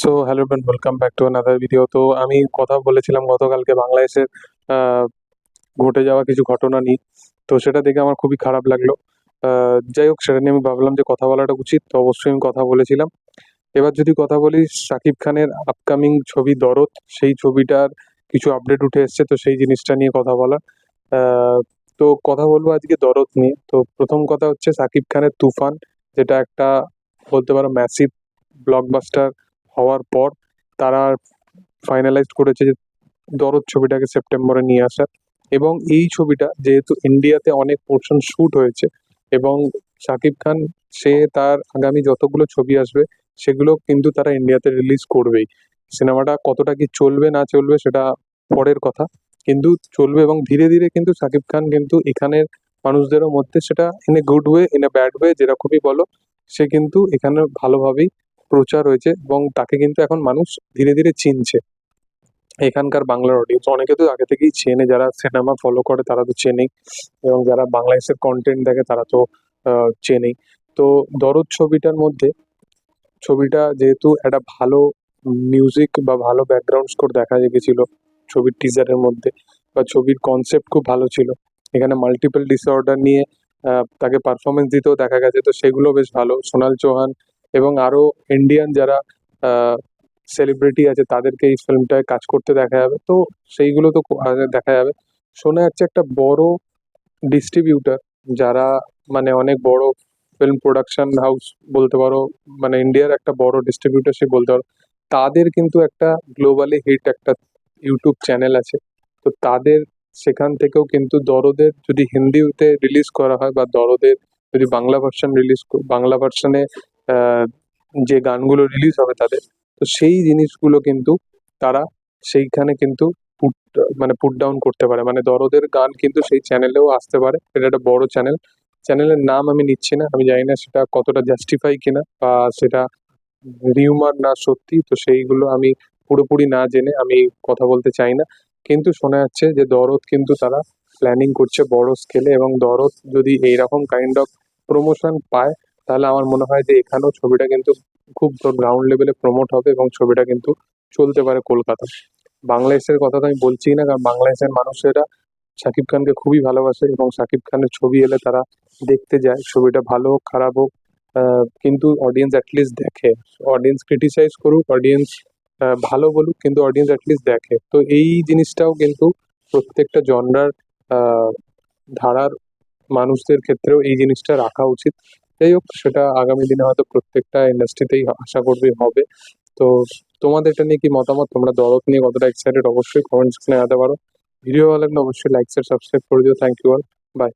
So hello and welcome back to another video তো আমি কথা বলেছিলাম গতকালকে বাংলাদেশের ঘটে যাওয়া কিছু ঘটনা নিয়ে। তো সেটা দেখে আমার খুবই খারাপ লাগল। যাই হোক, সেটা নিয়ে আমি ভাবলাম যে কথা বলাটা উচিত, তো অবশ্যই আমি কথা বলেছিলাম। এবার যদি কথা বলি শাকিব খানের আপকামিং ছবি দরদ, সেই ছবিটার কিছু আপডেট উঠে এসছে, তো সেই জিনিসটা নিয়ে কথা বলা তো কথা বলব আজকে দরদ নিয়ে। তো প্রথম কথা হচ্ছে শাকিব খানের তুফান, যেটা একটা বলতে পারো ম্যাসিভ ব্লকবাস্টার হওয়ার পর তারা ফাইনালাইজ করেছে যে দরদ ছবিটাকে সেপ্টেম্বরে নিয়ে আসা। এবং এই ছবিটা যেহেতু ইন্ডিয়াতে অনেক পোর্শন শ্যুট হয়েছে এবং শাকিব খান, সে তার আগামী যতগুলো ছবি আসবে, সেগুলো কিন্তু তারা ইন্ডিয়াতে রিলিজ করবেই। সিনেমাটা কতটা কি চলবে, না চলবে সেটা পরের কথা। কিন্তু চলবে এবং ধীরে ধীরে কিন্তু শাকিব খান কিন্তু এখানের মানুষদেরও মধ্যে সেটা in a good way in a bad way যেরকমই বলো, সে কিন্তু এখানে ভালোভাবেই প্রচার হয়েছে এবং তাকে কিন্তু এখন মানুষ ধীরে ধীরে চিনছে। এখানকার বাংলার অডিয়েন্স অনেকে তো আগে থেকেই চেনে, যারা সিনেমা ফলো করে তারা তো চেনেই এবং যারা বাংলাদেশের কন্টেন্ট দেখে তারা তো চেনেই। তো দরদ ছবিটার মধ্যে, ছবিটা যেহেতু একটা ভালো মিউজিক বা ভালো ব্যাকগ্রাউন্ড স্কোর দেখা গেছিল, ছবির টিজারের মধ্যে বা ছবির কনসেপ্ট খুব ভালো ছিল। এখানে মাল্টিপল ডিসঅর্ডার নিয়ে তাকে পারফরমেন্স দিতেও দেখা গেছে, তো সেগুলো বেশ ভালো। সোনাল চৌহান এবং আরও ইন্ডিয়ান যারা সেলিব্রিটি আছে, তাদেরকে এই ফিল্মটায় কাজ করতে দেখা যাবে। তো সেইগুলো তো দেখা যাবে। শোনা যাচ্ছে একটা বড় ডিস্ট্রিবিউটার যারা মানে অনেক বড় ফিল্ম প্রোডাকশন হাউস বলতে পারো মানে ইন্ডিয়ার একটা বড় ডিস্ট্রিবিউটারশিপ বলতে পারো, তাদের কিন্তু একটা গ্লোবালি হিট একটা ইউটিউব চ্যানেল আছে। তো তাদের সেখান থেকেও কিন্তু দরদের যদি হিন্দিতে রিলিজ করা হয় বা দরদের যদি বাংলা ভার্সন রিলিজ বাংলা ভার্সনে যে গানগুলো রিলিজ হবে তাদের, তো সেই জিনিসগুলো কিন্তু তারা সেইখানে কিন্তু পুট মানে পুট ডাউন করতে পারে। মানে দরদের গান কিন্তু সেই চ্যানেলেও আসতে পারে। এটা একটা বড় চ্যানেল চ্যানেলের নাম আমি নিচ্ছি না, আমি জানি না সেটা কতটা জাস্টিফাই কিনা বা সেটা রিউমার না সত্যি, তো সেইগুলো আমি পুরোপুরি না জেনে আমি কথা বলতে চাই না। কিন্তু শোনা যাচ্ছে যে দরদ কিন্তু তারা প্ল্যানিং করছে বড় স্কেলে এবং দরদ যদি এইরকম কাইন্ড অফ প্রমোশন পায় তাহলে আমার মনে হয় যে এখানেও ছবিটা কিন্তু খুব গ্রাউন্ড লেভেলে প্রমোট হবে এবং ছবিটা কিন্তু চলতে পারে কলকাতা। বাংলাদেশের কথা তো আমি বলছি না, কারণ বাংলাদেশের মানুষেরা শাকিব খানকে খুবই ভালোবাসে এবং শাকিব খানের ছবি এলে তারা দেখতে যায়, ছবিটা ভালো হোক, খারাপ হোক কিন্তু অডিয়েন্স অ্যাটলিস্ট দেখে। অডিয়েন্স ক্রিটিসাইজ করুক অডিয়েন্স ভালো বলুক, কিন্তু অডিয়েন্স অ্যাটলিস্ট দেখে। তো এই জিনিসটাও কিন্তু প্রত্যেকটা জনরার ধারার মানুষদের ক্ষেত্রেও এই জিনিসটা রাখা উচিত। যাই হোক, সেটা আগামী দিনে হয়তো প্রত্যেকটা ইন্ডাস্ট্রিতেই আশা করবে, হবে। তো তোমাদের এটা নিয়ে কি মতামত? তোমরা দরদ নিয়ে কতটা এক্সাইটেড অবশ্যই কমেন্ট সেকশনে জানাতে পারো। ভিডিও ভালো লাগলে অবশ্যই লাইক শেয়ার সাবস্ক্রাইব করে দিও। Thank you all by